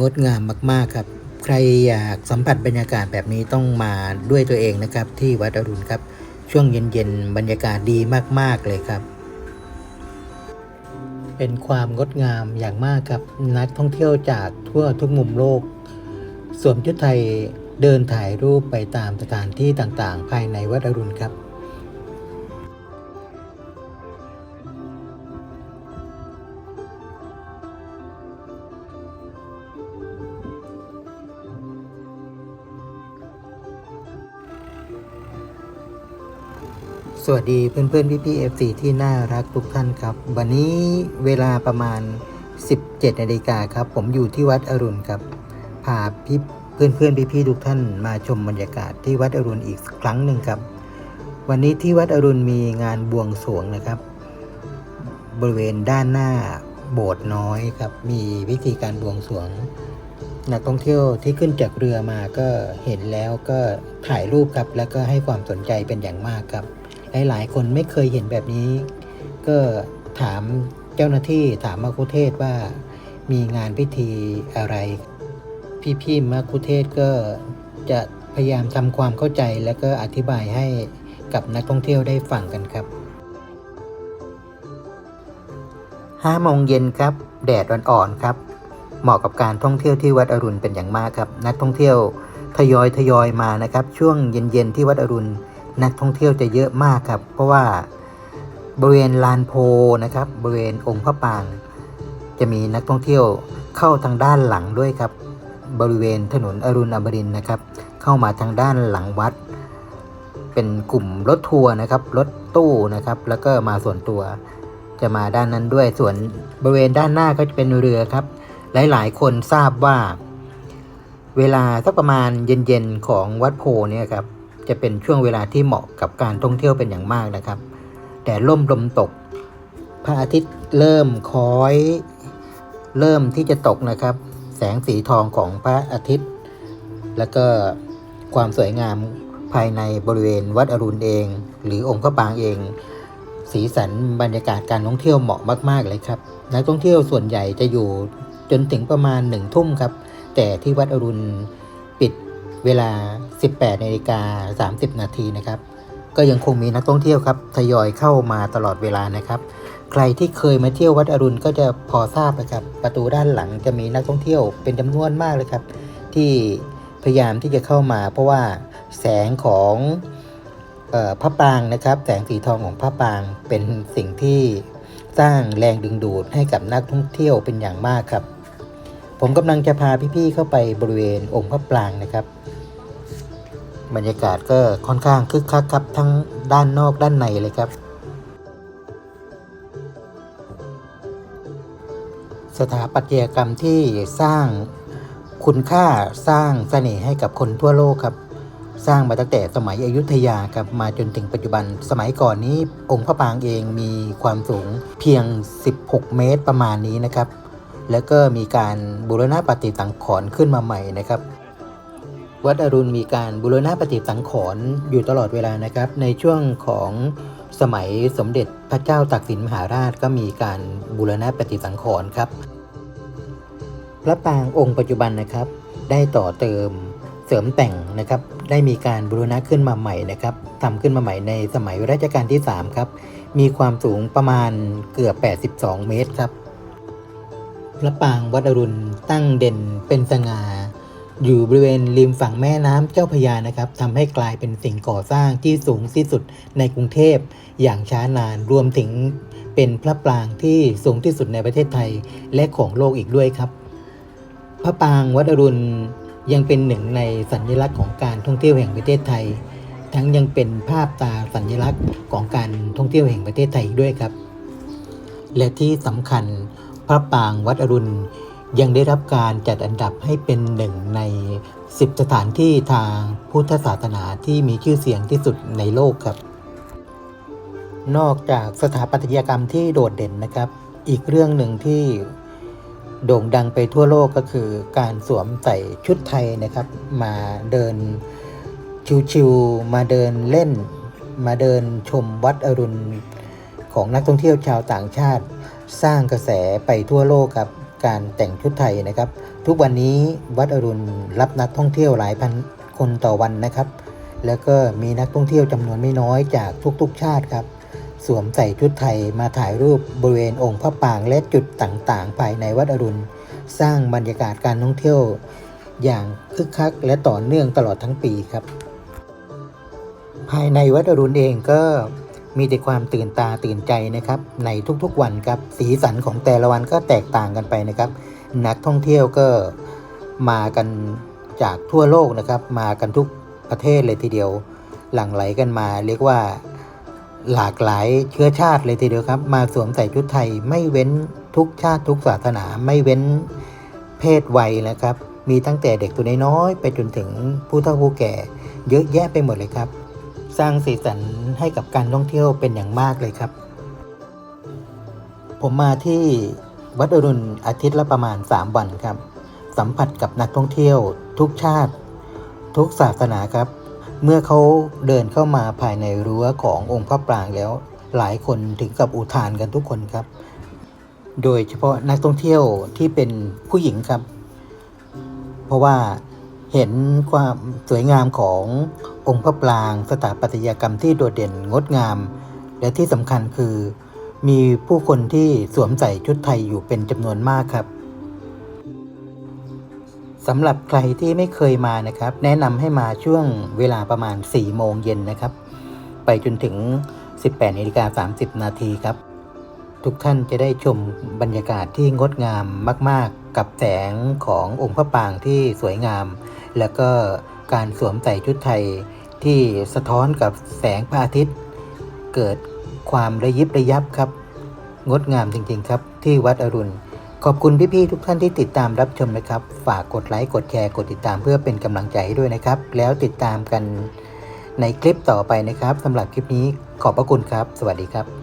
งดงามมากๆครับ ใครอยากสัมผัสบรรยากาศแบบนี้ต้องมาด้วยตัวเองนะครับ ที่วัดอรุณครับ ช่วงเย็นๆ บรรยากาศดีมากๆเลยครับ เป็นความงดงามอย่างมากครับนักท่องเที่ยวจากทั่วทุกมุมโลกสวมชุดไทยเดินถ่ายรูปไปตามสถานที่ต่างๆ ภายในวัดอรุณครับ สวัสดีเพื่อนๆพี่ๆ FC ที่น่ารักทุกท่านครับ วันนี้เวลาประมาณ 17นาฬิกาครับ ผมอยู่ที่วัดอรุณครับพาพี่เพื่อนๆพี่ๆทุกท่านมาชมบรรยากาศที่วัดอรุณอีกครั้งหนึ่งครับ วันนี้ที่วัดอรุณมีงานบวงสรวงนะครับ บริเวณด้านหน้าโบสถ์น้อยครับ มีวิธีการบวงสรวงนักท่องเที่ยวที่ขึ้นจากเรือมาก็เห็นแล้วก็ถ่ายรูปครับ แล้วก็ให้ความสนใจเป็นอย่างมากครับ หลายๆ คนไม่เคยเห็นแบบนี้ ก็ถามเจ้าหน้าที่ถามมาคุเทศว่ามีงานพิธีอะไร พี่ๆมาคุเทศก็จะพยายามทำความเข้าใจแล้วก็อธิบายให้กับนักท่องเที่ยวได้ฟังกันครับ5โมงเย็นครับ แดดอ่อนๆครับ เหมาะกับการท่องเที่ยวที่วัดอรุณเป็นอย่างมากครับ นักท่องเที่ยวทยอยทยอยมานะครับ ช่วงเย็นๆที่วัดอรุณ นักท่องเที่ยวจะเยอะมากครับ เพราะว่าบริเวณลานโพนะครับ บริเวณองค์พระปาง จะมีนักท่องเที่ยวเข้าทางด้านหลังด้วยครับ บริเวณถนนอรุณอมรินนะครับ เข้ามาทางด้านหลังวัด เป็นกลุ่มรถทัวร์นะครับรถตู้นะครับ แล้วก็มาส่วนตัวจะมาด้านนั้นด้วยส่วนบริเวณด้านหน้าก็จะเป็นเรือครับ หลายๆ คนทราบว่า เวลาสักประมาณเย็นๆของวัดโพเนี่ยครับ จะเป็นช่วงเวลาที่เหมาะกับการท่องเที่ยวเป็นอย่างมากนะครับ แต่ล่มลมตก พระอาทิตย์เริ่มคล้อย เริ่มที่จะตกนะครับ แสงสีทองของพระอาทิตย์ แล้วก็ความสวยงามภายในบริเวณวัดอรุณเอง หรือองค์พระปางเอง สีสันบรรยากาศการท่องเที่ยวเหมาะมาก ๆ เลยครับ นักท่องเที่ยวส่วนใหญ่จะอยู่จนถึงประมาณหนึ่งทุ่มครับ แต่ที่วัดอรุณปิดเวลา 18นาฬิกา30 นาทีนะครับ ก็ยังคงมีนักท่องเที่ยวครับทยอยเข้ามาตลอดเวลานะครับ ใครที่เคยมาเที่ยววัดอรุณก็จะพอทราบนะครับ ประตูด้านหลังจะมีนักท่องเที่ยวเป็นจำนวนมากเลยครับ ที่พยายามที่จะเข้ามา เพราะว่าแสงของออพระปรางนะครับ แสงสีทองของพระปรางเป็นสิ่งที่สร้างแรงดึงดูดให้กับนักท่องเที่ยวเป็นอย่างมากครับ ผมกำลังจะพาพี่ๆเข้าไปบริเวณองค์พระปรางนะครับ บรรยากาศก็ค่อนข้างคึกคักครับทั้งด้านนอกด้านในเลยครับ สถาปัตยกรรมที่สร้างคุณค่าสร้างเสน่ห์ให้กับคนทั่วโลกครับ สร้างมาตั้งแต่สมัยอยุธยาครับมาจนถึงปัจจุบัน สมัยก่อนนี้องค์พระปางเองมีความสูงเพียง 16 เมตรประมาณนี้นะครับ แล้วก็มีการบูรณะปฏิสังขรณ์ขึ้นมาใหม่นะครับ วัดอรุณมีการบูรณะปฏิสังขรณ์อยู่ตลอดเวลานะครับ ในช่วงของสมัยสมเด็จพระเจ้าตากสินมหาราชก็มีการบูรณะปฏิสังขรณ์ครับ พระปรางองค์ปัจจุบันนะครับ ได้ต่อเติมเสริมแต่งนะครับ ได้มีการบูรณะขึ้นมาใหม่นะครับทำขึ้นมาใหม่ในสมัยรัชกาลที่ 3 ครับ มีความสูงประมาณเกือบ 82 เมตรครับ พระปรางวัดอรุณตั้งเด่นเป็นสง่า อยู่บริเวณริมฝั่งแม่น้ำเจ้าพยานะครับทำให้กลายเป็นสิ่งก่อสร้างที่สูงที่สุดในกรุงเทพอย่างช้านานรวมถึงเป็นพระปรางที่สูงที่สุดในประเทศไทยและของโลกอีกด้วยครับ พระปรางวัดอรุณยังเป็นหนึ่งในสัญลักษณ์ของการท่องเที่ยวแห่งประเทศไทย ทั้งยังเป็นภาพตาสัญลักษณ์ของการท่องเที่ยวแห่งประเทศไทยอีกด้วยครับ และที่สำคัญพระปรางวัดอรุณ ยังได้รับการจัดอันดับให้เป็นหนึ่งใน 10 สถานที่ทางพุทธศาสนาที่มีชื่อเสียงที่สุดในโลกครับ นอกจากสถาปัตยกรรมที่โดดเด่นนะครับ อีกเรื่องหนึ่งที่โด่งดังไปทั่วโลกก็คือการสวมใส่ชุดไทยนะครับ มาเดินชิวๆมาเดินเล่น มาเดินชมวัดอรุณของนักท่องเที่ยวชาวต่างชาติ สร้างกระแสไปทั่วโลกครับ การแต่งชุดไทยนะครับ ทุกวันนี้วัดอรุณรับนักท่องเที่ยวหลายพันคนต่อวันนะครับ แล้วก็มีนักท่องเที่ยวจำนวนไม่น้อยจากทุกๆชาติครับ สวมใส่ชุดไทยมาถ่ายรูปบริเวณองค์พระปางและจุดต่างๆ ภายในวัดอรุณ สร้างบรรยากาศการท่องเที่ยว อย่างคึกคักและต่อเนื่องตลอดทั้งปีครับ ภายในวัดอรุณเองก็ มีแต่ความตื่นตาตื่นใจนะครับ ในทุกๆวันครับสีสันของแต่ละวันก็แตกต่างกันไปนะครับ นักท่องเที่ยวก็มากันจากทั่วโลกนะครับ มากันทุกประเทศเลยทีเดียว หลั่งไหลกันมา เรียกว่าหลากหลายเชื้อชาติเลยทีเดียวครับ มาสวมใส่ชุดไทยไม่เว้นทุกชาติทุกศาสนาไม่เว้นเพศวัยนะครับ มีตั้งแต่เด็กตัวน้อยๆไปจนถึงผู้เฒ่าผู้แก่ เยอะแยะไปหมดเลยครับ สร้างสีสันให้กับการท่องเที่ยวเป็นอย่างมากเลยครับ ผมมาที่วัดอรุณอาทิตย์ละประมาณ 3 วันครับ สัมผัสกับนักท่องเที่ยว ทุกชาติ ทุกศาสนาครับ เมื่อเขาเดินเข้ามาภายในรั้วขององค์พระปรางแล้ว หลายคนถึงกับอุทานกันทุกคนครับ โดยเฉพาะนักท่องเที่ยวที่เป็นผู้หญิงครับ เพราะว่า เห็นความสวยงามขององค์พระปราง สถาปัตยกรรมที่โดดเด่นงดงาม และที่สำคัญคือ มีผู้คนที่สวมใส่ชุดไทยอยู่เป็นจำนวนมากครับสำหรับใครที่ไม่เคยมานะครับ แนะนำให้มาช่วงเวลาประมาณ 4 โมงเย็นนะครับ ไปจนถึง 18นาฬิกา30 นาทีครับ ทุกท่านจะได้ชมบรรยากาศที่งดงามมาก ๆ กับแสงขององค์พระปางที่สวยงาม แล้วก็การสวมใส่ชุดไทยที่สะท้อนกับแสงพระอาทิตย์ เกิดความระยิบระยับครับ งดงามจริงๆครับ ที่วัดอรุณ ขอบคุณพี่ๆทุกท่านที่ติดตามรับชมนะครับ ฝากกดไลค์กดแชร์กดติดตามเพื่อเป็นกำลังใจให้ด้วยนะครับ แล้วติดตามกันในคลิปต่อไปนะครับสำหรับคลิปนี้ขอบพระคุณครับ สวัสดีครับ